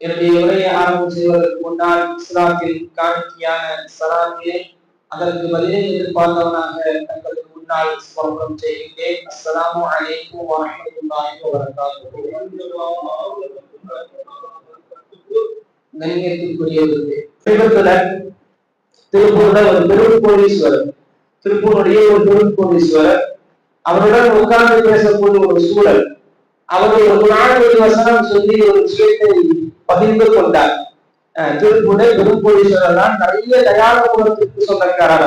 என்னுடைய உரையை ஆரம்பம் செய்வதற்கு முன்னால் இஸ்லாத்தில் காணிக்கையான சலாமியை அதற்கு பதிலை எதிர்பார்த்தவனாக தங்களுக்கு முன்னால் சமர்ப்பணம் செய்கின்றேன். அஸ்ஸலாமு அலைக்கும் வரஹ்மத்துல்லாஹி சமீபத்துல திருப்பூர்ல ஒரு திருக்கோடீஸ்வரர் திருப்பூருடைய ஒரு திருக்கோடீஸ்வரர் அவருடன் உட்கார்ந்து பேசக்கூடிய ஒரு சூழல் அவர் ஒரு குரான் ஒரு வசனம் சொல்லி ஒரு விஷயத்தை பகிர்ந்து கொண்டார். அஹ் திருப்பூரை தான் நிறைய தயார குலத்திற்கு சொந்தக்காரர்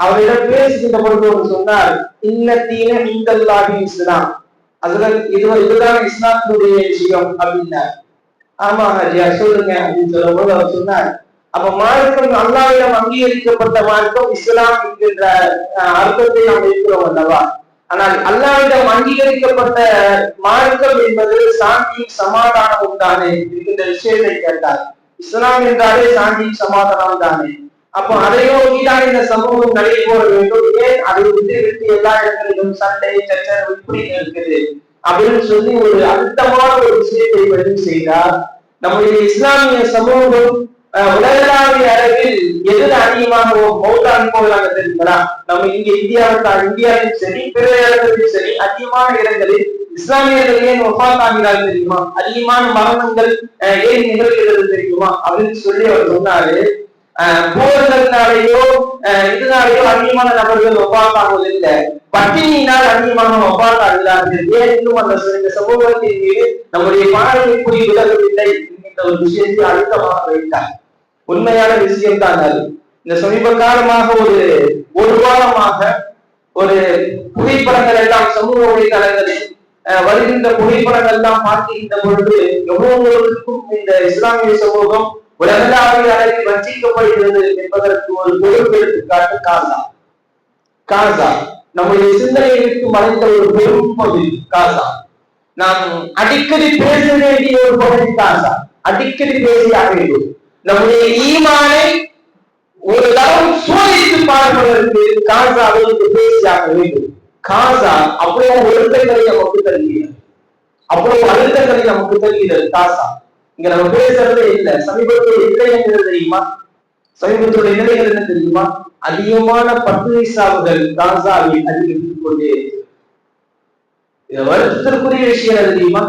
அவரிடம் பேசுகின்ற பொழுது அவர் சொன்னார் இன்னத்தீன இந்தல்லாகி இஸ்லாம். அதுல இது இதுதான் இஸ்லாத்தினுடைய விஷயம் அப்படின்னார். ஆமா ஹஜியா சொல்லுங்க அப்படின்னு சொல்லும்போது அவர் சொன்னார் அப்ப மார்க்கம் அல்லாவிடம் அங்கீகரிக்கப்பட்ட மார்க்கம் இஸ்லாம் என்கின்ற அஹ், அர்த்தத்தை நாம் இருக்கிறோம் அல்லவா? ஆனால் அல்லாவிடம் அங்கீகரிக்கப்பட்ட மார்க்கம் என்பது சாந்தி சமாதானமும் தானே இருக்கின்ற விஷயத்தை கேட்டார். இஸ்லாம் என்றாலே சாந்தி சமாதானம் தானே. அப்போ அதை நோக்கிதான் இந்த சமூகம் நடைபெற வேண்டும். ஏன்? அதை விட்டு விட்டு எல்லா இடங்களிலும் சண்டை சச்சரவு இப்படி இருக்குது. அப்படின்னு சொல்லி ஒரு அழுத்தமான ஒரு விஷயத்தை பதிவு செய்தார். நம்முடைய இஸ்லாமிய சமூகம் உலகளாவிய அளவில் எது அதிகமாக பௌத்த அனுபவங்களாக தெரியுங்களா நம்ம இங்க இந்தியாவில் இந்தியாவிலும் சரி பிற இடங்களிலும் சரி அதிகமான இடங்களில் இஸ்லாமியர்கள் ஏன் தெரியுமா? அதிகமான மரணங்கள் அஹ், ஏன் நிகழ்கிறது தெரியுமா? அப்படின்னு சொல்லி அவர் சொன்னாரு. அஹ், போர்கள்னாலேயோ அஹ், இதனாலேயோ அதிகமான நபர்கள் ஒப்பாத்தாகுவதில்லை பட்டினியினால் அதிகமாக ஒப்பாத்தாகிறார்கள் ஏன் இன்னும் அந்த ச- இந்த சமூகத்தின் மீது நம்முடைய பார்வை புரிய விலகவில்லை என்கின்ற ஒரு விஷயத்தை அழுத்தமாக வைத்தார். உண்மையான விஷயம் தான் அது. இந்த சமீப காலமாக ஒரு ஒரு வாரமாக ஒரு புகைப்படங்கள் எல்லாம் சமூக வலைதளங்களில் அஹ், வருகின்ற புகைப்படங்கள் எல்லாம் பார்க்கின்ற பொழுது எவ்வளவுக்கும் இந்த இஸ்லாமிய சமூகம் உலகளாவிய அளவில் வஞ்சிக்கப்படுகிறது என்பதற்கு ஒரு பொறுப்பு எடுத்துக்காட்டு காசா. காசா. நம்முடைய சிந்தனையை விட்டு மறைந்த ஒரு பெரும் பகுதி காசா. நாம் அடிக்கடி பேச வேண்டிய ஒரு பகுதி காசா. அடிக்கடி பேசியாக வேண்டும் நம்முடைய ஈமானை ஒரு தரம் சோதித்து பார்ப்பதற்கு காசாவிற்கு பேசியாக வேண்டும். காசா அவ்வளவு ஒழுக்கங்களை நமக்கு தருகிறது அவ்வளவு அழுத்தங்களை நமக்கு தருகிறது காசா. இங்க நம்ம பேசுறதே இல்ல சமீபத்தில் இல்லைங்கிறது தெரியுமா? சமீபத்தோட நிலைகள் என்ன தெரியுமா? அதிகமான பத்து சாவுகள் காசாவில் அதிகரித்துக் கொண்டே இருக்கிறது. வருத்தத்திற்குரிய விஷயம் தெரியுமா?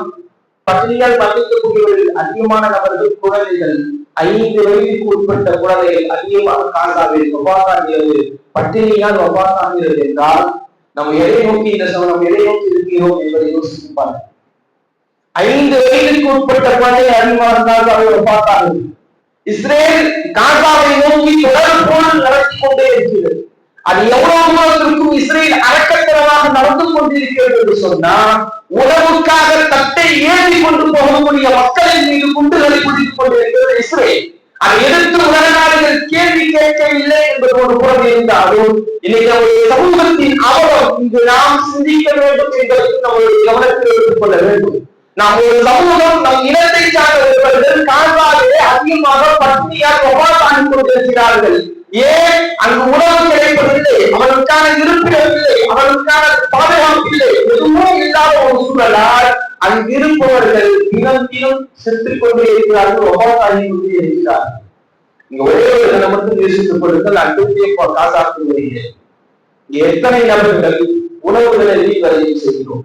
பட்டினியால் மன்னிக்கக்கூடியவர்கள் அதிகமான நபர்கள் குழந்தைகள். ஐந்து வயதுக்கு உட்பட்ட குழந்தைகள் அதிகமாக காசாவில் வபாசாகிறது பட்டினியால் வபாசாகிறது என்றால் நம்ம எதை நோக்கி இந்த சமயம் நம்ம எதை நோக்கி இருக்கிறோம் என்பதை யோசித்து ஐந்து வயதுக்கு உட்பட்ட குழந்தை அதிகமாக இருந்தால் அவர்கள் பார்த்தார்கள் இஸ்ரேல் காசாவை நோக்கி தொடர் போல் நடத்தி கொண்டே இருக்கிறது. அது எவ்வளவு தூரத்திற்கும் இஸ்ரேல் அரக்கத்தனமாக நடந்து கொண்டிருக்கிறது என்று சொன்னால் உணவுக்காக தட்டை ஏறி கொண்டு போகக்கூடிய மக்களின் மீது குண்டுகளை குடித்துக் கொண்டிருக்கிறது இஸ்ரேல். அதை எதிர்த்து உலக நாடுகள் கேள்வி கேட்கவில்லை என்பது ஒரு புறம் இருந்தாலும் இன்னைக்கு நம்முடைய சமூகத்தின் அவலம் இங்கு நாம் சிந்திக்க வேண்டும் என்பதற்கு நம்முடைய கவனத்தில் எடுத்துக் கொள்ள வேண்டும். நாம் ஒரு சமூகம் நம் இனத்தை சார்ந்தவர்கள் காண்பாகவே அதிகமாக பட்டினியால் ஒவ்வாறு கொண்டிருக்கிறார்கள். ஏன்? அங்கு உணவு கிடைப்பதில்லை. அவர்களுக்கான இருப்பிடம் சூழலால் அங்கிருப்பவர்கள் தினம் தினம் செத்துக் கொண்டே இருக்கிறார்கள். கொண்டே இருக்கிறார்கள் இங்க ஒரே ஒரு தினம் மட்டும் யோசித்துக் அன்புடைய எத்தனை நபர்கள் உணவுகளை வீழ்வதையும் செய்கிறோம்?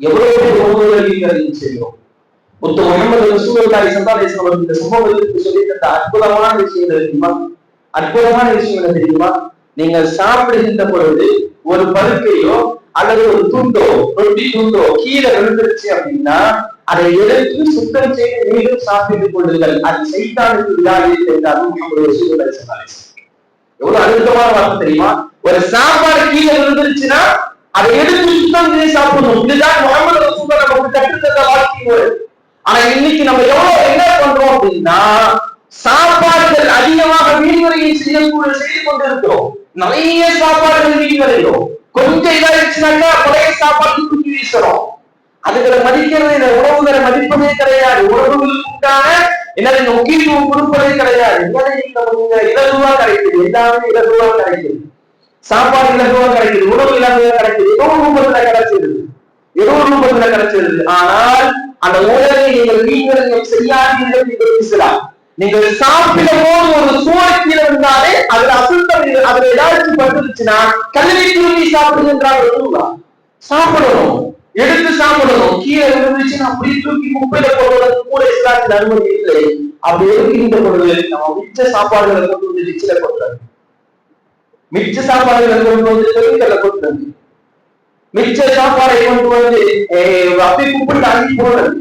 எவ்வளவு உணவுகளை வீழ்வதையும் செய்கிறோம்? முத்து முகமது ரசூலுல்லாஹி ஸல்லல்லாஹு அலைஹி இந்த சம்பவத்துக்கு சொல்லி தந்த அற்புதமான விஷயம் தெரியுமா? அற்புதமான விஷயம் தெரியுமா? நீங்கள் சாப்பிடுகின்ற பொழுது ஒரு பருக்கையோ அல்லது ஒரு துண்டோ ரொட்டி துண்டோ கீழே விழுந்துருச்சு அப்படின்னா அதை எடுத்து சுத்தம் செய்து மீண்டும் சாப்பிட்டுக் கொள்ளுங்கள். அது செய்தானுக்கு விழாவில் என்றாலும் நம்முடைய ரசூலுல்லாஹி எவ்வளவு அழுத்தமான வார்த்தை தெரியுமா? ஒரு சாப்பாடு கீழே விழுந்துருச்சுன்னா அதை எடுத்து சுத்தம் செய்து சாப்பிடணும். இதுதான் முகமது ரசூலுல்லாஹி நமக்கு கற்றுத்தந்த வாழ்க்கை முறை. ஆனா இன்னைக்கு நம்ம எவ்வளவு என்ன பண்றோம் அப்படின்னா சாப்பாடுகள் அதிகமாக வீண்வரையை செய்யக்கூடிய செய்து கொண்டிருக்கிறோம். நிறைய சாப்பாடுகள் வீண்வரையும் கொஞ்சம் இதாயிடுச்சுனாக்கா பழைய சாப்பாடு தூக்கி வீசுறோம். அதுகளை மதிக்கிறது இந்த உறவுகளை மதிப்பதே கிடையாது. உணவுகளுக்கு உண்டான என்னது? முக்கியத்துவம் கொடுப்பதே கிடையாது. என்னது? இலகுவா கிடைக்குது. எல்லாமே இலகுவா கிடைக்குது. சாப்பாடு இலகுவா கிடைக்குது. உணவு இலகுவா கிடைக்குது. ஏதோ ரூபத்துல கிடைச்சிருது ஏதோ ஒரு ரூபத்துல கிடைச்சிருது ஆனால் அந்த உலகை நீங்கள் நீங்கள் செய்யாதீர்கள் என்று பேசலாம் நீங்கள் சாப்பிடும் போது ஒரு சோறு கீழே இருந்தாலே அதுல அசுத்தம் அதுல ஏதாச்சும் பட்டுருச்சுன்னா கல்வி திரும்பி சாப்பிடுகின்றாங்க சாப்பிடணும். எடுத்து சாப்பிடணும். கீழே விழுந்துச்சுன்னா அப்படியே தூக்கி குப்பையில போடுவதற்கு கூட இஸ்லாத்தில் அனுமதி இல்லை. அப்படி இருக்கின்ற பொழுது நம்ம மிச்ச சாப்பாடுகளை கொண்டு வந்து டிச்சில கொட்டுறது. மிச்ச சாப்பாடுகளை கொண்டு வந்து தொழில்களை கொட்டுறது. மிச்ச சாப்பாடை கொண்டு வந்து அப்படி அப்படியே குப்பிட்டு அள்ளி போடுறது.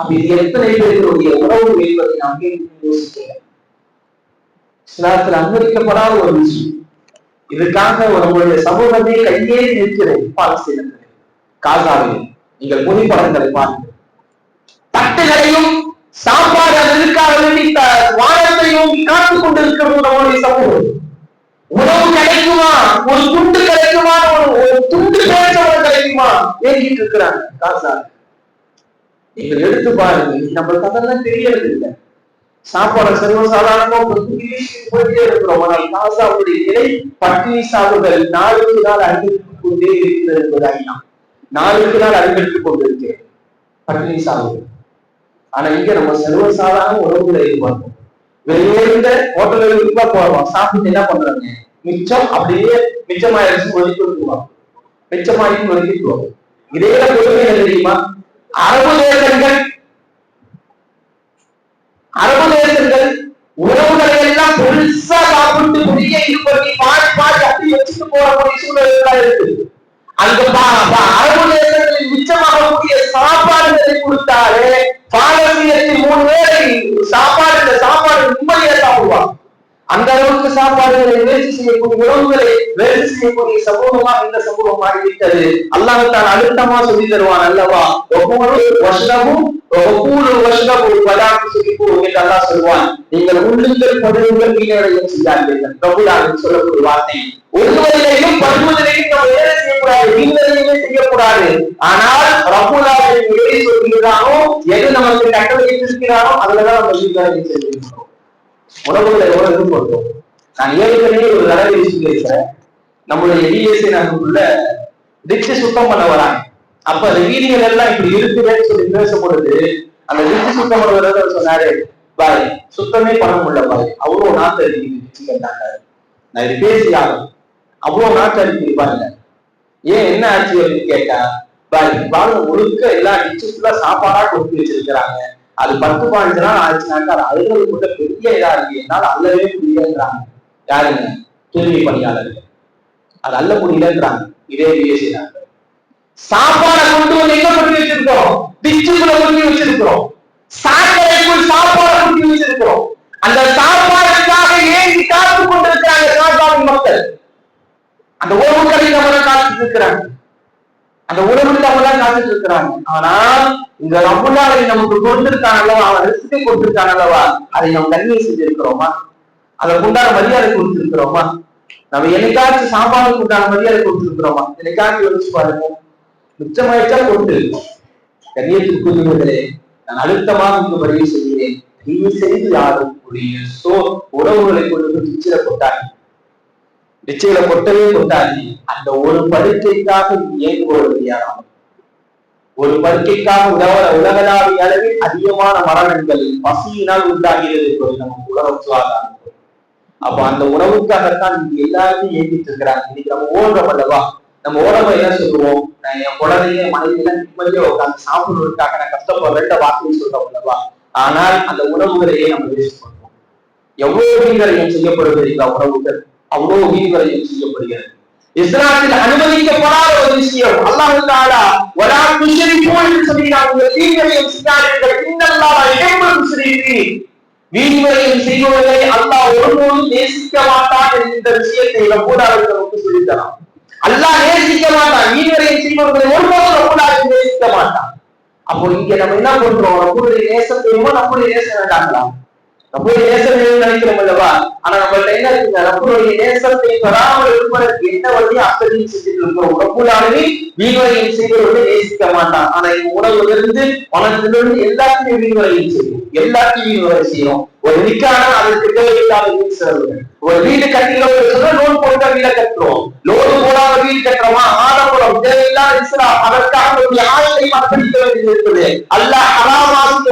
அப்ப இது எத்தனை பேருடைய உணவு என்பதை நாம் யோசிக்கிறேன் இஸ்லாத்தில் அனுமதிக்கப்படாத ஒரு விஷயம். இதுக்காக நம்மளுடைய சமூகமே கையேறி நிற்கிறது. பாலஸ்தீனத்தில். காசாவில். நீங்கள் புகைப்படங்களை பாருங்கள். தட்டுகளையும் சாப்பாடு அதற்காக வேண்டி த- காத்துக் கொண்டிருக்கிறது நம்மளுடைய சமூகம். உணவு கிடைக்குமா? ஒரு துண்டு கிடைக்குமா? ஒரு துண்டு பேசவன் கிடைக்குமா? ஏங்கிட்டு இருக்கிறாங்க காசா நீங்கள் எடுத்து பாருங்க. நம்மளுக்கு அதெல்லாம் தெரியறது இல்லை சாப்பாடு சர்வசாதாரணமா போயிட்டே இருக்கிறோம். ஆனால் காசாவுடைய நிலை பட்டினி சாவுகள் நாளுக்கு நாள் அதிகரித்துக் கொண்டே இருக்கிறது என்பது ஐநா நாளுக்கு நாள் அதிகரித்துக் கொண்டிருக்கிறது பட்டினி சாவுகள் ஆனா இங்க நம்ம சர்வசாதாரண உணவுகளை எதிர்பார்ப்போம் வெளியேறிந்த ஹோட்டல்களுக்கு தான் போறோம் சாப்பிட்டு என்ன பண்றாங்க மிச்சம் அப்படியே மிச்சமாயிருச்சு ஒதுக்கி விட்டுருவாங்க. மிச்சமாயிட்டு ஒதுக்கிட்டுருவாங்க இதே கொடுமை தெரியுமா? அரபு தேசங்கள் அரபு தேசங்கள் உறவுகளை எல்லாம் பெருசா சாப்பிட்டு பெரிய இது பண்ணி பாடி பாடி அப்படி வச்சுட்டு போறக்கூடிய சூழ்நிலை எல்லாம் இருக்கு. அந்த பா- அரபு தேசங்களில் மிச்சமாகக்கூடிய சாப்பாடுகளை கொடுத்தாலே பாரசீகத்தில் மூணு வேளை சாப்பாடு இந்த சாப்பாடு நிம்மதியா சாப்பிடுவாங்க. அந்த அளவுக்கு சாப்பாடுகளை வேஸ்ட் செய்யக்கூடிய உணவுகளை வேலை செய்யக்கூடிய சமூகமா இந்த சமூகம் மாறிவிட்டது அல்லாஹ் தான் அழுத்தமா சொல்லி தருவான் அல்லவா? ஒவ்வொரு வருஷமும் ஒவ்வொரு ஒரு பதாக்கு சொல்லி என்று அல்லாஹ் சொல்வான். நீங்கள் உள்ளுங்கள் படுங்கள் வீணடையும் செய்யாதீர்கள். பிரபுலாவின் சொல்லக்கூடிய வார்த்தை. ஒருவரையும் பருவதிலையும் நம்ம வேலை செய்யக்கூடாது வீணரையுமே செய்யக்கூடாது. ஆனால் ரபுலாவின் எதை சொல்கிறானோ எது நமக்கு கட்டளையிட்டிருக்கிறானோ அதுலதான் நம்ம வீணரையும் உலகத்துல எவ்வளவு எதிர்பார்த்தோம் நான் ஏற்கனவே ஒரு தடவை சொல்லியிருக்கிறேன் நம்மளுடைய டிஎஸ்சி நாங்களுக்குள்ள டிச்சு சுத்தம் பண்ண வராங்க. அப்ப அந்த வீதிகள் எல்லாம் இப்படி இருக்குதுன்னு சொல்லி பேசப்படுது அந்த டிச்சு சுத்தம் பண்ண வரவர் சொன்னாரு பாய் சுத்தமே பண்ண முடியல பாய் அவ்வளவு நாட்டு அடிக்குது டிச்சு நான் இது பேசியாகும் அவ்வளவு நாட்டு அடிக்குது பாருங்க. ஏன் என்ன ஆச்சு அப்படின்னு கேட்டா பாய் வாங்க முழுக்க எல்லா டிச்சு ஃபுல்லா சாப்பாடா கொடுத்து வச்சிருக்கிறாங்க. அது பத்து பாஞ்சு நாள் ஆச்சுனாக்கா அது அலுவலகம் கூட பெரிய இதா இருக்கு. என்னால அல்லவே முடியலன்றாங்க. யாருங்க? தூய்மை பணியாளர்கள். அது அல்ல முடியலன்றாங்க. இதே பேசினாங்க சாப்பாடை கொண்டு வந்து என்ன பண்ணி வச்சிருக்கிறோம்? டிச்சுக்குள்ள பண்ணி வச்சிருக்கிறோம். சாக்கடைக்குள் சாப்பாடை கொண்டு வச்சிருக்கிறோம். அந்த சாப்பாடுக்காக ஏங்கி காத்து கொண்டிருக்கிறாங்க சாப்பாடு மக்கள். அந்த உணவுகளை நம்ம காத்துட்டு இருக்கிறாங்க அந்த உணவுக்கு அவங்க காத்துட்டு இருக்கிறாங்க. ஆனா இந்த ரப்புல்லாவை நமக்கு கொடுத்திருக்கான் அல்லவா? அவன் ரிஸ்கை கொடுத்திருக்கான் அல்லவா? அதை நம்ம கண்ணியை செஞ்சிருக்கிறோமா அதற்கு உண்டான மரியாதை கொடுத்திருக்கிறோமா? நம்ம என்னைக்காச்சும் சாப்பாடுக்கு உண்டான மரியாதை கொடுத்திருக்கிறோமா? என்னைக்காச்சும் யோசிச்சு பாருங்க. மிச்சமாயிட்டா கொண்டு கண்ணியத்திற்குரியவர்களே நான் அழுத்தமாக இங்கு பதிவு செய்கிறேன். தயவு செய்து யாரும் உடைய சோ உணவுகளை கொண்டு நிச்சயில கொட்டவே கொட்டாதி. அந்த ஒரு படுக்கைக்காக இயங்குவது யாராம் ஒரு படுக்கைக்காக உலக உலகளாவிய அளவில் அதிகமான மரணங்கள் பசியினால் உண்டாகிறது என்பது நமக்கு உலக சுகாதாரம் அப்ப அந்த உணவுக்காகத்தான் இங்க எல்லாருமே இயங்கிட்டு இருக்கிறாங்க இன்னைக்கு நம்ம ஓடுறோம் அல்லவா? நம்ம ஓடவை என்ன சொல்லுவோம்? நான் என் குழந்தைய மனைவியில நிம்மதியா உட்காந்து சாப்பிடுவதற்காக நான் கஷ்டப்படுறேன். வார்த்தையை சொல்றோம் அல்லவா? ஆனால் அந்த உணவுகளையே நம்ம வேஸ்ட் பண்ணுவோம். எவ்வளவு வீண்கரையும் இந்த உணவுகள்? அவ்வளவு வீண்கரையும் செய்யப்படுகிறது. இஸ்லாத்தில் அனுமதிக்கப்படாத ஒரு விஷயம். அல்லாஹ் தாலா வலா துஷ்ரிகூ என்று சொல்கிறார் உங்கள் தீங்களையும் செய்யாதீர்கள் இன்னல்லாஹ் யுஹிப்புல் முஸ்லிமீன் வீண்கரையும் செய்பவர்களை அல்லாஹ் ஒருபோதும் நேசிக்க மாட்டான் என்ற விஷயத்தை ரப்பூலாவுக்கு நமக்கு சொல்லித்தரான். அல்லாஹ் நேசிக்க மாட்டான் வீண்கரையும் செய்பவர்களை ஒருபோதும் கூட நேசிக்க மாட்டான். அப்போ இங்க நம்ம என்ன பண்றோம்? நம்மளுடைய நேசம் தெரியுமோ நம்மளுடைய நேசம் வேண்டாங்களா நம்மளுடைய நேசம் நினைக்கிறோம் அல்லவா? ஆனா நம்மள்ட்ட என்ன இருக்குங்க நம்மளுடைய நேசத்தை பெறாமல் இருப்பதற்கு என்ன வழியும் அக்கறையும் செஞ்சுட்டு இருக்கிறோம். ரப்புலாலுமே வீண்வரையும் செய்வதை நேசிக்க மாட்டான். ஆனா இந்த உணவுல இருந்து மனத்திலிருந்து எல்லாத்தையும் வீண்வரையும் செய்யும். எல்லாத்தையும் வீண்வரை செய்யும். ஒரு நிக்கான அதற்கு தேவையில்லாத செலவு. ஒரு வீடு கட்டிக்கிறோம் லோன் போட்டா வீட கட்டுறோம். லோன் போடாத வீடு கட்டுறோமா? ஆடம்பரம். தேவையில்லாத இஸ்ரா அதற்காக ஒரு ஆயத்தை அர்ப்பணிக்க வேண்டியது இருக்குது.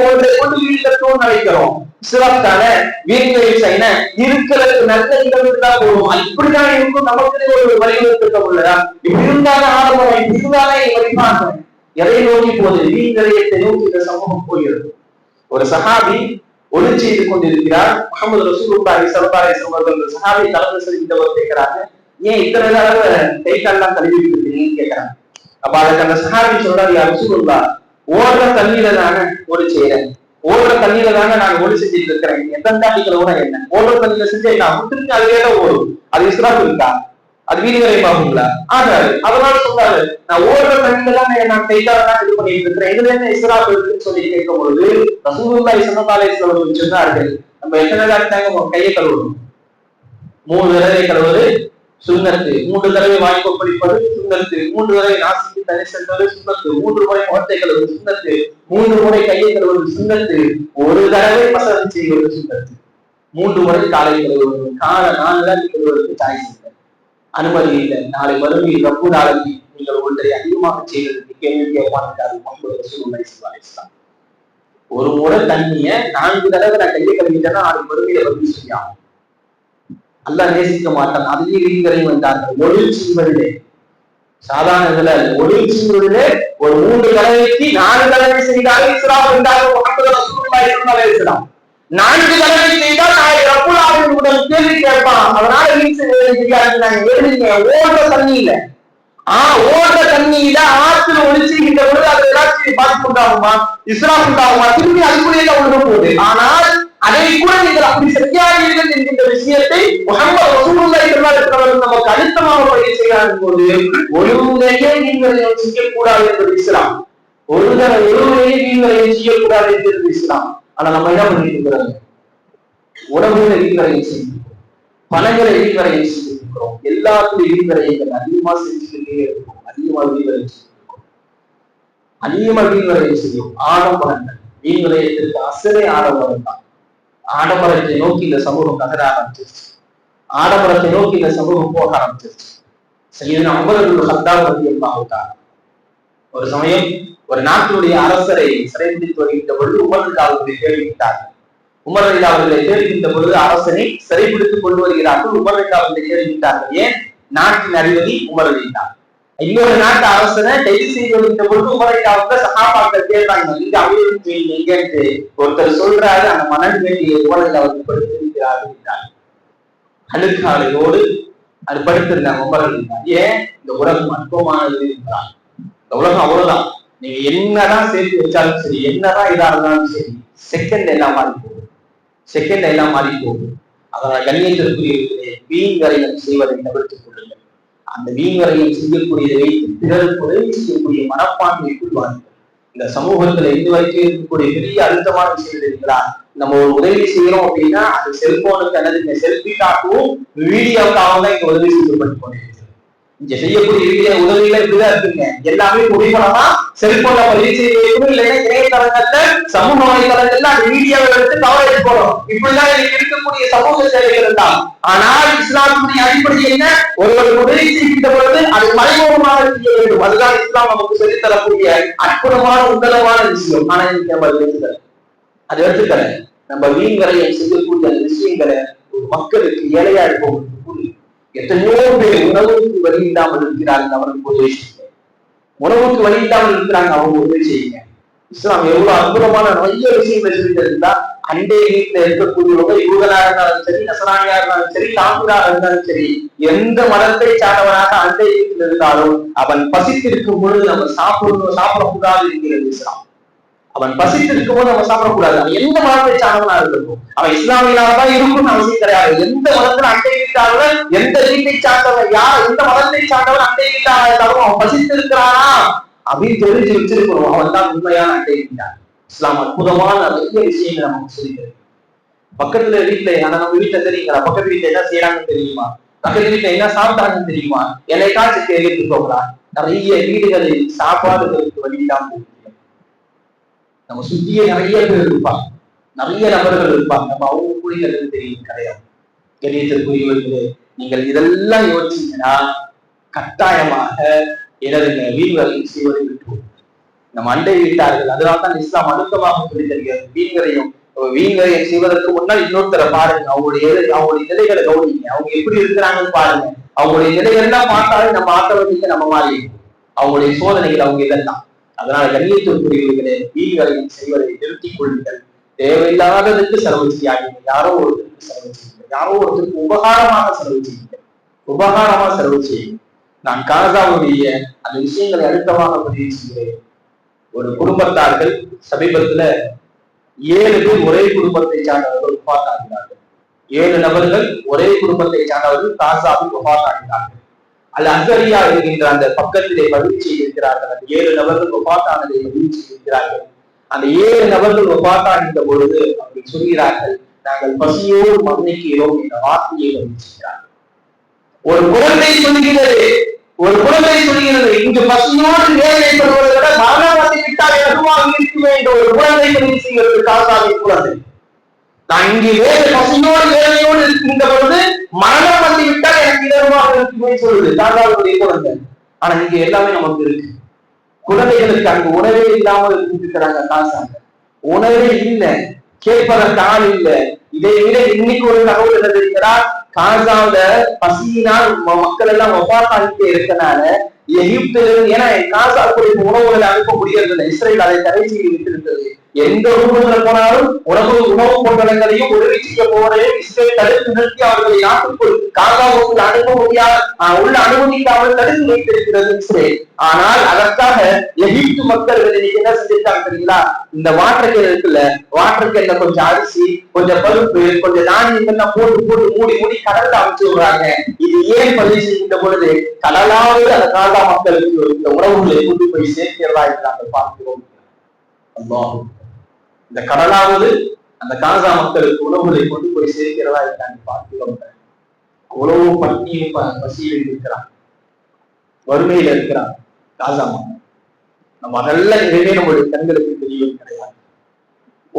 ஒன்றை கொண்டு வீடு கட்டணும்னு நினைக்கிறோம் சிறப்பான வீடுகளில் செய்ய இருக்கிறதுக்கு நல்ல நிகழ்வு தான் போகும் இப்படிதான் இருக்கும். நமக்கு ஒரு வழிவகுத்த உள்ளதா இப்படி இருந்தாலும் ஆடம்பரம் இப்படி இருந்தாலே வழிபாடு. எதை நோக்கி போகுது? வீண்களையத்தை நோக்கி இந்த சமூகம் போகிறது. ஒரு சகாபி ஒளி செய்து கொண்டிருக்கிறார் முகமது ரசூலுல்லாஹி ஸல்லல்லாஹு அலைஹி வஸல்லம் சஹாபி கலந்து செல்கின்றவர் கேட்கிறாங்க. ஏன் இத்தனை தடவை கை கால்லாம் கழுவி இருக்கீங்கன்னு கேட்கிறாங்க. அப்ப அதுக்கு அந்த சஹாபி சொல்றாரு யா ரசூலுல்லாஹ் ஓடுற தண்ணீரை தானே ஒளி செய்யறேன் ஓடுற தண்ணியில தானே நான் ஒளி செஞ்சுட்டு இருக்கிறேன். எத்தனை தாண்டி கூட என்ன? ஓடுற தண்ணீரை செஞ்சு நான் முட்டிருக்கு அதுவே தான் ஓடும். அது இஸ்ராஃப் இருக்கா? அது வீடு பாக்குங்களா ஆகாது. அதனால சொல்றாரு நான் ஓடுற தண்ணியில தான் நான் கைகால இது பண்ணிட்டு இருக்கிறேன். இதுல என்ன இஸ்ராப் இருக்குன்னு சொல்லி கேட்கும் பொழுது ரசூலுல்லாஹி ஸல்லல்லாஹு அலைஹி வஸல்லம் சொன்னார்கள் நம்ம எத்தனை தாங்க கையை கழுவணும் மூணு தடவை கழுவுறது சுண்ணத்து மூன்று தடவை வாய் கொப்பளிப்பது சுண்ணத்து மூன்று தடவை நாசிக்கு தனி செல்வது சுண்ணத்து மூன்று முறை முகத்தை கழுவது சுண்ணத்து மூன்று முறை கையை கழுவது சுண்ணத்து ஒரு தடவை மசாஜ் செய்வது சுண்ணத்து மூன்று முறை காலை கழுவது கால நாலு நாள் கழுவதற்கு சாய்ஸ் அனுமதி இல்லை நாளை மறுமையில் ரப்பு நாளைக்கு நீங்கள் ஒன்றை அதிகமாக செய்வதற்கு கேள்வி கேட்பார்கள் ஒரு முறை தண்ணிய நான்கு தடவை நான் கையை கழுவிட்டேன்னா நாளை மறுமையில ரப்பு செய்யும் அல்ல நேசிக்க மாட்டான். அதிலே வீண்களை வந்தார்கள். ஒளில் செய்வதிலே சாதாரண இதுல ஒளில் செய்வதிலே ஒரு மூன்று தடவைக்கு நான்கு தடவை செய்தாலும் இஸ்லாம் என்றாலும் முகமது ரசூலுல்லாஹி அலைஹி வஸல்லம். நான்கு தடவை செய்தால் நாளை ரப்புல் ஆலமீன் உடன் கேள்வி கேட்பான். அதனால வீண் செய்யாது நாங்க ஓடுற தண்ணி இல்ல. ஆஹ் ஓடுற தண்ணியில ஆற்றுல ஒழிச்சுகின்ற பொழுது அது ஏதாச்சும் பாதிப்பு உண்டாகுமா இஸ்லாம் உண்டாகுமா திரும்பி அதுக்குள்ளேயே ஒன்று போகுது. ஆனால் அதை கூட நீங்கள் அப்படி செய்யாதீர்கள் என்கின்ற விஷயத்தை முகமது ரசூலுல்லாஹி ஸல்லல்லாஹு அலைஹி நமக்கு அழுத்தமாக பதிவு செய்யாத போது முறையே நீங்கள் செய்யக்கூடாது என்பது இஸ்லாம். ஒரு தடவை ஒழுங்கையே நீங்கள் கூடாது என்பது இஸ்லாம். ஆனா நம்ம என்ன பண்ணிட்டு இருக்கிறோம்? உணவுகளை வீண்வரையும் செய்கிறோம் பணங்களை வீண்வரையும் செய்திருக்கிறோம் எல்லாத்துலையும் வீண்வரையங்கள் அதிகமா செஞ்சுக்கிட்டே இருக்கும். அதிகமா வீண்வரையும் செய்திருக்கிறோம் அதிகமா வீண்வரையும் செய்யும் ஆடம்பரங்கள். வீண்வரையத்திற்கு அசலே ஆடம்பரம் தான். ஆடம்பரத்தை நோக்கி இந்த சமூகம் நகர ஆரம்பிச்சிருச்சு. ஆடம்பரத்தை நோக்கி இந்த சமூகம் போக ஆரம்பிச்சிருச்சு. சரியான அமரர்கள் சந்தாம் வந்து என்ன ஒரு சமயம் ஒரு நாட்டினுடைய அரசரை சிறைபிடித்து வருகின்ற பொழுது உமர் அவர்களை தேடுகின்றார்கள். உமர் அவர்களை தேடுகின்ற பொழுது அரசனை சிறைபிடித்துக் கொண்டு வருகிறார்கள். உமர் அவர்களை தேடுகின்றார்கள். ஏன்? நாட்டின் அறிவதி உமர் தான். இன்னொரு நாட்டு அரசனை கைது செய்து வருகின்ற பொழுது உமர் அவங்க சகாபாக்கள் கேட்டாங்க இங்க அபிவிருத்தி எங்கன்ட்டு? ஒருத்தர் சொல்றாரு அந்த மணல் வேண்டிய உமர் அவர்கள் படுத்திருக்கிறார்கள் என்றார். அழுக்காலையோடு அது படுத்திருந்தாங்க உமர் ஏன்? இந்த உலகம் அற்பமானது என்றார். இந்த உலகம் அவ்வளவுதான். நீங்க என்னதான் சேர்த்து வச்சாலும் சரி என்னதான் இதா இருந்தாலும் சரி செகண்ட் எல்லாம் மாறி போகும். செகண்ட் எல்லாம் மாறி போகும். அதனால் கண்ணியத்திற்குரிய வீண் வரையம் செய்வதை தவிர்த்துக் கொள்ளுங்கள். அந்த வீண் வரையம் செய்யக்கூடியதை பிறருக்கு உதவி செய்யக்கூடிய மனப்பான்மைக்குள் வாருங்கள் இந்த சமூகத்துல இது வரைக்கும் இருக்கக்கூடிய பெரிய அழுத்தமான விஷயம் இருக்கிறா நம்ம ஒரு உதவி செய்யறோம் அப்படின்னா அது செல்போனுக்கு அல்லது செல்பிக்காகவும் வீடியோக்காகவும் தான் இங்க உதவி செய்யப்பட்டு கொண்டிருக்கிறது இங்க செய்யக்கூடிய இருக்கிற உதவியில இப்படிதான் இருக்குங்க. எல்லாமே புகைப்படமா செல்போன்ல பதிவு செய்யணும் இல்லைன்னா இணையதளங்கள்ல சமூக வலைதளங்கள்ல அந்த மீடியாவை எடுத்து கவர் எடுக்கணும் இப்படிதான் இருக்கக்கூடிய சமூக சேவைகள் தான் ஆனால் இஸ்லாமுடைய அடிப்படை என்ன? ஒருவர் உதவி செய்கின்ற பொழுது அது மறைமுகமாக செய்ய வேண்டும். அதுதான் இஸ்லாம் நமக்கு சொல்லித்தரக்கூடிய அற்புதமான உன்னதமான விஷயம். ஆனா இன்னைக்கு நம்ம அது எடுத்துக்கல. அது எடுத்துக்கல. நம்ம வீண் வரையை செய்யக்கூடிய அந்த விஷயங்களை மக்களுக்கு ஏழையா இருக்கும் எத்தனையோ பேர் உணவுக்கு வழி இல்லாமல் இருக்கிறார்கள் அவர்களுக்கு உதவி செய்யுங்க உணவுக்கு வழி இல்லாமல் இருக்கிறாங்க அவங்க உதவி செய்யுங்க இஸ்லாம் எவ்வளவு அற்புதமான நிறைய விஷயங்களை சொல்லிட்டு அண்டை வீட்டுல இருக்கக்கூடியவங்க யூதனா இருந்தாலும் சரி நசராணியா இருந்தாலும் சரி காப்பிரா இருந்தாலும் சரி எந்த மதத்தை சார்ந்தவனாக அண்டை வீட்டில் இருந்தாலும் அவன் பசித்திருக்கும் பொழுது நம்ம சாப்பிடணும் சாப்பிடக்கூடாது என்கிறது இஸ்லாம். அவன் பசித்திருக்கும் போது நம்ம சாப்பிடக்கூடாது. அவன் எந்த மதத்தை சார்ந்தவனா இருக்கட்டும் அவன் இஸ்லாமியனாலதான் இருக்கும்னு அவசியம் கிடையாது எந்த மதத்துல அண்டை வீட்டாளர் எந்த வீட்டை சார்ந்தவன் யார் எந்த மதத்தை சார்ந்தவன் அண்டை வீட்டாளர் இருந்தாலும் அவன் பசித்திருக்கிறானா அப்படின்னு தெரிஞ்சு வச்சிருக்கணும். அவன் தான் உண்மையான அண்டை வீட்டார் இஸ்லாம் அற்புதமான நிறைய விஷயங்கள் நமக்கு சொல்லிக்கிறது பக்கத்துல வீட்டுல ஆனா நம்ம வீட்டுல தெரியுங்களா? பக்கத்து வீட்டுல என்ன செய்யறாங்கன்னு தெரியுமா? பக்கத்து வீட்டுல என்ன சாப்பிட்டாங்கன்னு தெரியுமா? என்னைக்காச்சும் கேட்டு போகலாம் நிறைய வீடுகளில் சாப்பாடுகளுக்கு வழி இல்லாம நம்ம சுத்தியே நிறைய பேர் இருப்பாங்க. நிறைய நபர்கள் இருப்பாங்க. நம்ம அவங்க புரிகிறது தெரியும் கிடையாது. கணியத்திற்குரியவர்களே நீங்கள் இதெல்லாம் யோசிச்சீங்கன்னா கட்டாயமாக எனதுங்க வீண்களை செய்வதை விட்டுருவோம் நம்ம அண்டை வீட்டார்கள் அதனால தான் இஸ்லாம் அழுத்தமாக சொல்லி தருகிறது. வீண்கரையும் வீண்கரையை செய்வதற்கு முன்னால் இன்னொருத்தரை பாருங்க அவங்களுடைய அவங்களுடைய நிலைகளை கவனிங்க அவங்க எப்படி இருக்கிறாங்கன்னு பாருங்க. அவங்களுடைய நிலைகள்லாம் பார்த்தாலும் நம்ம ஆத்தவர்களுக்கு நம்ம மாறி அவங்களுடைய சோதனைகள் அவங்க இதெல்லாம் அதனால் அதனால கூறுகிறீர்களே வீண்கரையும் செய்வதை நிறுத்திக் கொள்ளுங்கள். தேவையில்லாததுக்கு செலவு செய்யாதீங்க யாரோ ஒருத்தருக்கு செலவு செய்யுங்கள். யாரோ ஒருத்தருக்கு உபகாரமாக செலவு செய்யுங்க உபகாரமா செலவு செய்யுங்க நான் காசாவுடைய அந்த விஷயங்களை அழுத்தமாக பதிவு செய்கிறேன். ஒரு குடும்பத்தார்கள் சமீபத்துல ஏழு பேர் ஒரே குடும்பத்தை சார்ந்தவர்கள் உபாத்தாகிறார்கள் ஏழு நபர்கள் ஒரே குடும்பத்தை சார்ந்தவர்கள் காசாவில் உபாத்தாகிறார்கள் அல்ல அசரியா இருக்கின்ற அந்த பக்கத்திலே பதிவு செய்திருக்கிறார்கள் அந்த ஏழு நபர்கள் ஒப்பாத்தானதை பதிவு செய்திருக்கிறார்கள் அந்த ஏழு நபர்கள் ஒப்பாத்தாகின்ற பொழுது அவர்கள் சொல்கிறார்கள் நாங்கள் பசியோடு மன்னிக்கிறோம் என்ற வார்த்தையை பதிவு ஒரு குழந்தை சொல்கிறது ஒரு குழந்தை சொல்கிறது இங்கு பசியோடு வேதனைப்படுவதை விட மரணம் வந்து விட்டால் எனக்குமாக இருக்குமே என்ற ஒரு குழந்தை பதிவு செய்கிறது காசாவின் குழந்தை. நான் இங்கே வேறு பசியோடு வேதனையோடு இருக்கின்ற பொழுது இடர்வாக இருக்குமே சொல்லுது காசாவுடைய குழந்தை ஆனா இங்க எல்லாமே நமக்கு இருக்கு. குழந்தைகளுக்கு அங்கு உணவே இல்லாமல் இருக்கிறாங்க காசாங்க உணவே இல்லை கேட்பதற்கு ஆள் இல்லை. இதை விட இன்னைக்கு ஒரு தகவல் என்ன தெரிகிறார் காசாவில பசியினால் மக்கள் எல்லாம் ஒப்பாத்தாகிட்டே இருக்கனால எகிப்துல ஏன்னா காசாவுக்கு உணவுகளை அனுப்ப முடியறது இல்லை இஸ்ரேல் அதை தடை செய்து விட்டிருந்தது எந்த உணவுகளை போனாலும் உணவு உணவு கொண்டனங்களையும் உதவி செய்ய போவதையும் இஸ்ரேல் தடுத்து நிறுத்தி அவர்களை நாட்டுக்குள் காசாவுக்குள் அனுப்ப முடியாத உள்ள அனுமதிக்காமல் தடுத்து வைத்திருக்கிறது இஸ்ரேல். ஆனால் அதற்காக எகிப்து மக்கள் இன்னைக்கு என்ன செஞ்சிருக்காங்க தெரியுங்களா? இந்த வாட்டர் இருக்குல்ல வாட்டர் கேன்ல கொஞ்சம் அரிசி கொஞ்சம் பருப்பு கொஞ்சம் தானியங்கள்லாம் போட்டு போட்டு மூடி மூடி கடல்ல அமைச்சு விடுறாங்க. இது ஏன் பதிவு செய்கின்ற பொழுது கடலாவது அந்த காசா மக்களுக்கு இந்த உணவுகளை கொண்டு போய் சேர்க்கிறதா என்று நாங்கள் பார்க்கிறோம். அல்லாஹும். இந்த கடலாவது அந்த காசா மக்களுக்கு உணவுகளை கொண்டு போய் சேர்க்கிறதா இருக்காங்க பார்க்கிறோம். அவ்வளவு பட்டியும் பசியில் இருக்கிறான். வறுமையில இருக்கிறான் காசா மக்கள். நம்ம அதெல்லாம் எதுவுமே நம்மளுடைய கண்களுக்கு தெரியவும் கிடையாது.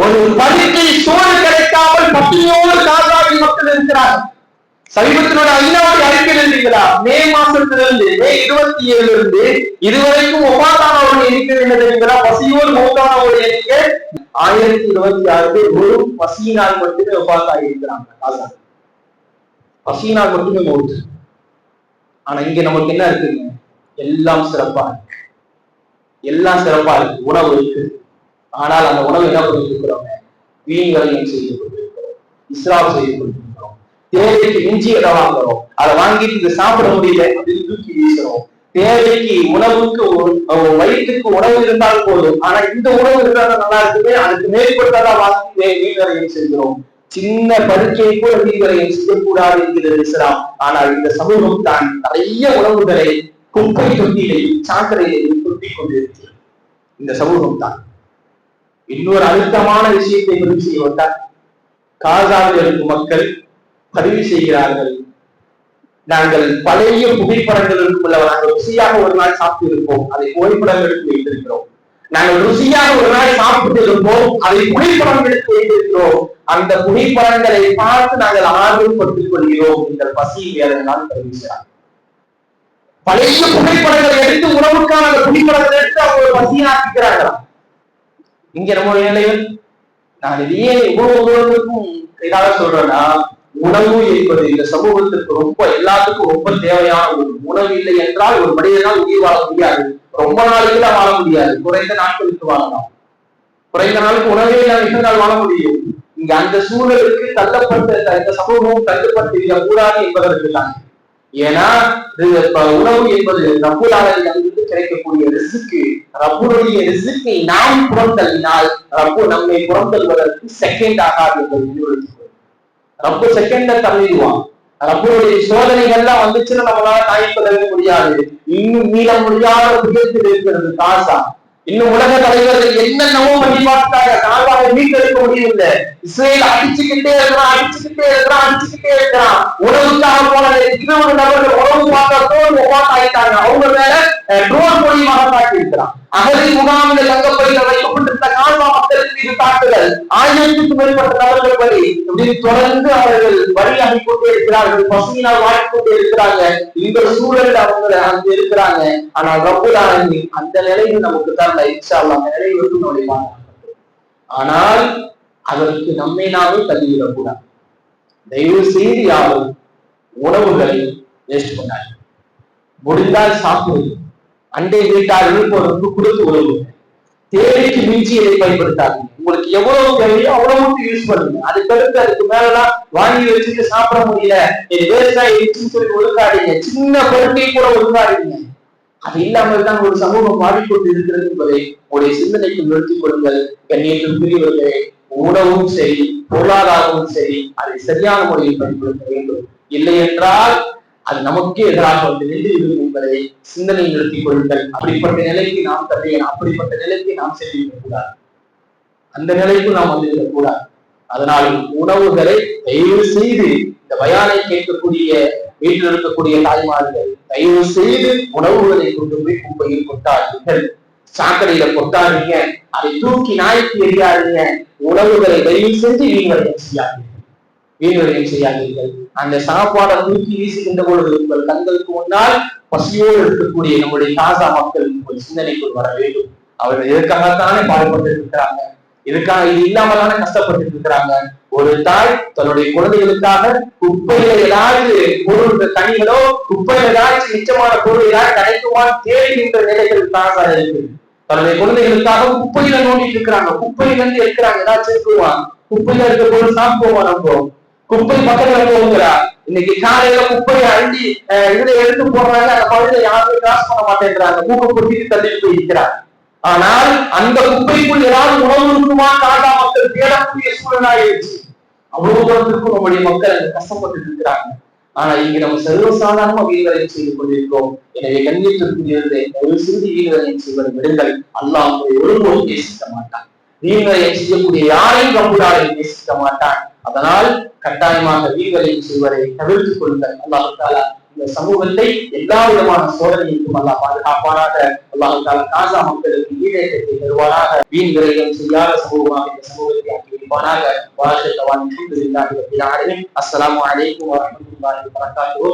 ஒரு படுக்கை சோறு கிடைக்காமல் பட்டியோடு காசாவின் மக்கள் இருக்கிறார்கள். சமீபத்தினோட ஐந்தாவது அறிக்கை இருந்தீங்களா? மே மாசத்திலிருந்து மே இருபத்தி ஏழுல இருந்து இதுவரைக்கும் ஒப்பாத்தானவர்கள் எண்ணிக்கை என்ன தெரியுங்களா? பசியோடு மௌத்தானவர்கள் எண்ணிக்கை ஆயிரத்தி இருபத்தி ஆறு பேர் வெறும் பசியினால் மட்டுமே ஒபாத்தா இருக்கிறாங்க. பசியினால் மட்டுமே மௌத்து. ஆனா இங்க நமக்கு என்ன இருக்குங்க? எல்லாம் சிறப்பா இருக்கு. எல்லாம் சிறப்பா இருக்கு. உணவு இருக்கு. ஆனால் அந்த உணவு என்ன பண்ணிட்டு இருக்கிறோம் வீண்களையும் செய்து கொண்டிருக்கிறோம் இஸ்ராப் செய்து கொண்டிருக்கிறோம் தேவைக்கு மிஞ்சியதை வாங்குறோம். அதை வாங்கிட்டு இதை சாப்பிட முடியல அப்படின்னு தூக்கி வீசுறோம். தேவைக்கு உணவுக்கு வயிற்றுக்கு உணவு இருந்தால் போதும். ஆனா இந்த உணவு இருந்தால் நல்லா இருக்குமே அதுக்கு மேற்பட்டதான் வாங்கி வீணரையும் செய்கிறோம் சின்ன படுக்கையை கூட வீணரையும் செய்யக்கூடாது என்கிறது இஸ்லாம். ஆனால் இந்த சமூகம் தான் நிறைய உணவுகளை குப்பை தொட்டியிலையும் சாக்கடையிலையும் கொட்டி கொண்டிருக்கிறது. இந்த சமூகம் தான். இன்னொரு அழுத்தமான விஷயத்தை பதிவு செய்வதால் காசாவில் இருக்கும் மக்கள் பதிவு செய்கிறார்கள். நாங்கள் பழைய புகைப்படங்கள் இருக்குள்ள நாங்கள் ருசியாக ஒரு நாள் சாப்பிட்டு இருப்போம் அதை புகைப்படங்களுக்கு எடுத்து வைத்திருக்கிறோம். நாங்கள் ருசியாக ஒரு நாள் சாப்பிட்டு இருப்போம் அதை புகைப்படங்களுக்கு எடுத்து வைத்திருக்கிறோம். அந்த புகைப்படங்களை பார்த்து நாங்கள் ஆர்வம் பட்டுக் கொள்கிறோம் எங்கள் பசி வேதனால் தெரிவிக்கிறார் பழைய புகைப்படங்களை எடுத்து உணவுக்கான அந்த புகைப்படங்களை எடுத்து அவங்க பசியாக்குகிறார்களா இங்க நம்முடைய நிலையில் நான் இதையே இவ்வளவு தூரத்துக்கும் இதாக சொல்றேன்னா உணவு என்பது இந்த சமூகத்திற்கு ரொம்ப எல்லாத்துக்கும் ரொம்ப தேவையான ஒரு உணவு இல்லை என்றால் ஒரு மனிதனால் உயிர் வாழ முடியாது. ரொம்ப நாளைக்கு வாழ முடியாது. குறைந்த நாட்களுக்கு வாழலாம். குறைந்த நாளுக்கு உணவே இல்லாமல் நாள் வாழ முடியும்? இங்க அந்த சூழலுக்கு தள்ளப்பட்ட இந்த சமூகமும் தள்ளப்பட்டு கூடாது என்பதற்கு தான். ஏன்னா உணவு என்பது ரப்புலாளர்களிடமிருந்து கிடைக்கக்கூடிய ரிசுக்கு ரப்புடைய ரிசுக்கை நாம் புறந்தள்ளினால் ரப்பு நம்மை புறந்தல்வதற்கு செகண்ட் ஆகாது என்பது ரொம்ப செகண்ட தள்ளிடுவான். ரப்பனுடைய சோதனைகள்லாம் வந்துச்சுன்னா நம்மளால தாய்ப்பதற்கு முடியாது. இன்னும் மீள முடியாத புயத்தில் இருக்கிறது காசா. இன்னும் உலக தலைவர்கள் என்னென்னவோ பண்ணி பார்த்தாங்க. காசாவை மீட்டெடுக்க முடியல இஸ்ரேல் அடிச்சுக்கிட்டே இருக்கிறான் அடிச்சுக்கிட்டே இருக்கிறான் அடிச்சுக்கிட்டே இருக்கிறான். உணவுக்காக போன இன்னொரு நபர்கள் உணவு பார்த்தா தோல் ஆயிட்டாங்க அவங்க மேல ட்ரோன் மூலியமாக தாக்கி இருக்கிறான் அகதி முகாமில் தங்கப்படியில் வைக்கப்பட்டு மீது தாக்குதல் ஆயிரத்துக்கும் மேற்பட்ட நபர்கள் வழி இப்படி தொடர்ந்து அவர்கள் வழி அனுப்பிக்கொண்டே இருக்கிறார்கள் பசுமையினால் வாழ்க்கொண்டே இருக்கிறாங்க. இந்த சூழலில் அவங்க அங்க இருக்கிறாங்க. ஆனால் ரப்புலானி அந்த நிலையில் நமக்கு தான் இச்சா அல்லாஹ் அந்த நிலையை விட்டு நுழைவாங்க ஆனால் அதற்கு நம்மை நாமே தள்ளிவிடக்கூடாது. தயவு செய்து யாரும் உணவுகளை வேஸ்ட் பண்ணாங்க முடிந்தால் சாப்பிடுவது அண்டை வீட்டார்களுக்கு ஒரு கொடுத்து உதவுங்க தேவைக்கு மிஞ்சி இதை பயன்படுத்தாதீங்க. உங்களுக்கு எவ்வளவு தேவையோ அவ்வளவு மட்டும் யூஸ் பண்ணுங்க. அதுக்கடுத்து அதுக்கு மேலலாம் வாங்கி வச்சுட்டு சாப்பிட முடியல. என் வேஸ்டா இருந்துச்சுன்னு சொல்லி ஒழுங்காதீங்க. சின்ன பொருட்களை கூட ஒழுங்காடுங்க அது இல்லாமல் தான் ஒரு சமூகம் மாறிக்கொண்டு இருக்கிறது என்பதை உங்களுடைய சிந்தனைக்கு நிறுத்திக் கொள்ளுங்கள். கண்ணியத்திற்குரியவர்களே உணவும் சரி பொருளாதாரமும் சரி அதை சரியான முறையில் பயன்படுத்த வேண்டும். இல்லை என்றால் அது நமக்கே எதிராக வந்து நின்று விடும் என்பதை சிந்தனை நிறுத்திக் கொள்ளுங்கள். அப்படிப்பட்ட நிலைக்கு நாம் தந்தைய அப்படிப்பட்ட நிலைக்கு நாம் சென்றிருக்க கூடாது. அந்த நிலைக்கு நாம் வந்திருக்க கூடாது. அதனால் உணவுகளை தயவு செய்து இந்த பயானை கேட்கக்கூடிய வீட்டில் இருக்கக்கூடிய தாய்மார்கள் தயவு செய்து உணவுகளை கொண்டு போய் குப்பையில் கொட்டாதீர்கள். சாக்கடையில கொட்டாதீங்க. அதை தூக்கி நாய்க்கு எரியாதீங்க உணவுகளை தயவு செஞ்சு நீங்கள் செய்யாதீர்கள் வீண்வரையம் செய்யாதீர்கள். அந்த சாப்பாடை தூக்கி வீசுகின்ற பொழுது உங்கள் கண்களுக்கு முன்னால் பசியோடு இருக்கக்கூடிய நம்முடைய தாசா மக்கள் உங்கள் சிந்தனைக்குள் வர வேண்டும். அவர்கள் இதற்காகத்தானே பாடுபட்டு இருக்கிறாங்க இதுக்காக இது இல்லாம தானே கஷ்டப்பட்டு இருக்கிறாங்க ஒரு தாய் தன்னுடைய குழந்தைகளுக்காக குப்பையில ஏதாவது பொருள் தனிகளோ குப்பையில ஏதாச்சும் நிச்சயமான பொருள் ஏதாவது கிடைக்குமான்னு தேடுகின்ற நிலைகள் தாசா இருக்கு. தன்னுடைய குழந்தைகளுக்காக குப்பையில நோண்டிட்டு இருக்கிறாங்க. குப்பையில இருந்து இருக்கிறாங்க ஏதாச்சும் இருக்குவான் குப்பையில இருக்க பொருள் சாப்பிடுவோம் நம்ம? குப்பை பக்கத்துல போகிறா இன்னைக்கு காலையில குப்பையை அள்ளி இதுல எடுத்து போடுறாங்க அந்த பகுதியில யாருமே கிராஸ் பண்ண மாட்டேன்றாங்க. மூக்க கொட்டிட்டு தள்ளிட்டு போய் ஆனால் அந்த குப்பைக்குள் ஏதாவது உணவு இருக்குமா? தாண்டா மக்கள் தேடக்கூடிய சூழலாயிருச்சு அவ்வளவு தூரத்திற்கும் நம்முடைய மக்கள் கஷ்டப்பட்டு இருக்கிறாங்க. ஆனா இங்க நம்ம சர்வசாதாரணமா வீரவரையும் செய்து கொண்டிருக்கிறோம். எனவே கண்ணியத்திற்குரியவர்களை ஒரு சிறிது வீரவரையும் செய்வதை விடுங்கள். அல்லாஹ் ஒருபோதும் நேசிக்க மாட்டான். வீரவரையும் செய்யக்கூடிய யாரையும் கம்புடாரை நேசிக்க மாட்டான். அதனால் கட்டாயமாக வீரவரையும் செய்வதை தவிர்த்துக் கொள்ளுங்கள் அல்லாஹால இந்த சமூகத்தை எல்லா விதமான சோதனைக்கும் அல்லா பாதுகாப்பானாக அல்லாஹால காசா மக்களுக்கு ஈடேற்றத்தை தருவானாக வீண் விரைவில் செய்யாத சமூகமாக இந்த சமூகத்தை ஆக்கி வைப்பானாக. வாழ்க்கை அஸ்லாம் அலைக்கும் வரஹ்மத்துல்லாஹி வபரகாத்துஹு